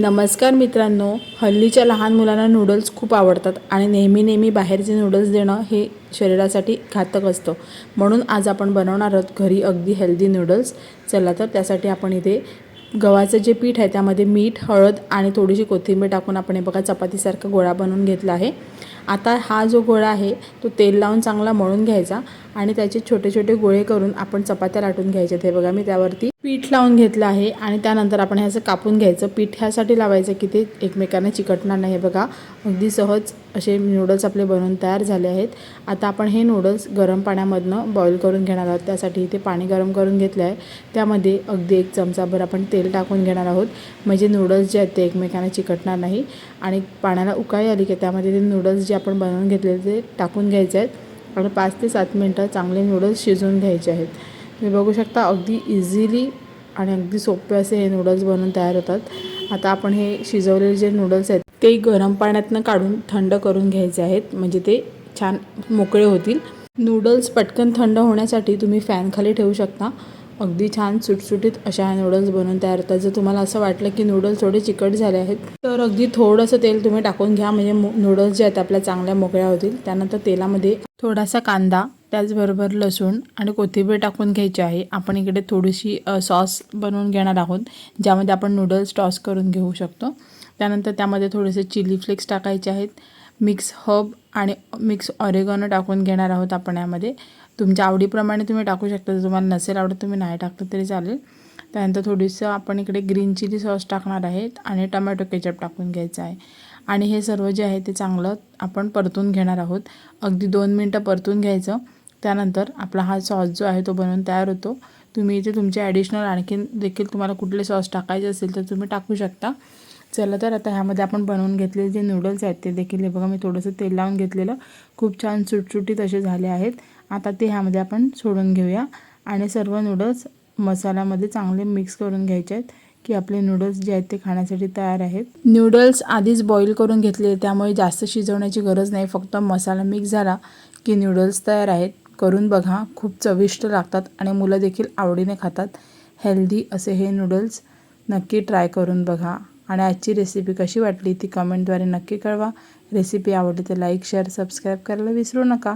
नमस्कार मित्रांनो हल्लीच्या लहान मुलांना नूडल्स खूप आवडतात आणि नेहमी नेहमी बाहेरचे नूडल्स देणं हे शरीरासाठी घातक असतं. म्हणून आज आपण बनवणार आहोत घरी अगदी हेल्दी नूडल्स चला तर त्यासाठी आपण इथे गव्हाचं जे पीठ आहे त्यामध्ये मीठ हळद आणि थोडीशी कोथिंबीर टाकून आपण हे बघा चपातीसारखा गोळा बनवून घेतला आहे. आता हा जो गोळा आहे तो तेल लावून चांगला मळून घ्यायचा. आणि त्याचे छोटे छोटे गोळे करून आपण चपात्या लाटून घ्यायचे ते बघा मी त्यावरती पीठ लावून घेतलं आहे आणि त्यानंतर आपण ह्याचं असं कापून घ्यायचं. पीठ ह्यासाठी लावायचं की ते एकमेकांना चिकटणार नाही. हे बघा अगदी सहज असे नूडल्स आपले बनवून तयार झाले आहेत. आता आपण हे नूडल्स गरम पाण्यामधनं बॉईल करून घेणार आहोत. त्यासाठी इथे पाणी गरम करून घेतलं आहे. त्यामध्ये अगदी एक चमचाभर आपण तेल टाकून घेणार आहोत. म्हणजे नूडल्स जे आहेत ते एकमेकांना चिकटणार नाही. आणि पाण्याला उकाळी आली की त्यामध्ये ते नूडल्स जे आपण बनवून घेतलेले ते टाकून घ्यायचे आहेत. आणि पाच ते सात मिनटं चांगले नूडल्स शिजवून घ्यायचे आहेत. तुम्ही बघू शकता अगदी इझिली आणि अगदी सोपे असे हे नूडल्स बनवून तयार होतात. आता आपण हे शिजवलेले जे नूडल्स आहेत ते गरम पाण्यातनं काढून थंड करून घ्यायचे आहेत. म्हणजे ते छान मोकळे होतील. नूडल्स पटकन थंड होण्यासाठी तुम्ही फॅनखाली ठेवू शकता. अगदी छान सुटसुटीत अशा ह्या नूडल्स बनवून तयार होतात. जर तुम्हाला असं वाटलं की नूडल्स थोडे चिकट झाले आहेत तर अगदी थोडंसं तेल तुम्ही टाकून घ्या. म्हणजे नूडल्स जे आहेत आपल्या चांगल्या मोकळ्या होतील. त्यानंतर तेलामध्ये थोडासा कांदा त्याचबरोबर लसूण आणि कोथिंबीर टाकून घ्यायची आहे. आपण इकडे थोडीशी सॉस बनवून घेणार आहोत ज्यामध्ये आपण नूडल्स टॉस करून घेऊ शकतो. त्यानंतर त्यामध्ये थोडेसे चिली फ्लेक्स टाकायचे आहेत. मिक्स हब आणि मिक्स ऑरेगॉनो टाकून घेणार आहोत आपण यामध्ये. तुमच्या आवडीप्रमाणे तुम्ही टाकू शकता. जर तुम्हाला नसेल आवडत तुम्ही नाही टाकलं तरी चालेल. त्यानंतर थोडीसं आपण इकडे ग्रीन चिली सॉस टाकणार आहेत आणि टमॅटो केचप टाकून घ्यायचं आहे. आणि हे सर्व जे आहे ते चांगलं आपण परतून घेणार आहोत. अगदी दोन मिनटं परतून घ्यायचं. त्यानंतर आपला हा सॉस जो आहे तो बनवून तयार होतो. तुम्ही इथे तुमचे ॲडिशनल आणखीन देखील तुम्हाला कुठले सॉस टाकायचे असेल तर तुम्ही टाकू शकता. चला तर आता ह्यामध्ये आपण बनवून घेतलेले जे नूडल्स आहेत ते देखील हे बघा मी थोडंसं तेल लावून घेतलेलं. खूप छान सुटसुटीत असे झाले आहेत. आता ते ह्यामध्ये आपण सोडून घेऊया. आणि सर्व नूडल्स मसाल्यामध्ये चांगले मिक्स करून घ्यायचे आहेत की आपले नूडल्स जे आहेत ते खाण्यासाठी तयार आहेत. नूडल्स आधीच बॉईल करून घेतले त्यामुळे जास्त शिजवण्याची गरज नाही. फक्त मसाला मिक्स झाला की नूडल्स तयार आहेत. करून बघा खूप चविष्ट लागतात आणि मुलं देखील आवडीने खातात. हेल्दी असे हे नूडल्स नक्की ट्राय करून बघा. आणि आजची रेसिपी कशी वाटली ती कमेंटद्वारे नक्की कळवा. रेसिपी आवडली तर लाईक शेअर सबस्क्राईब करायला विसरू नका.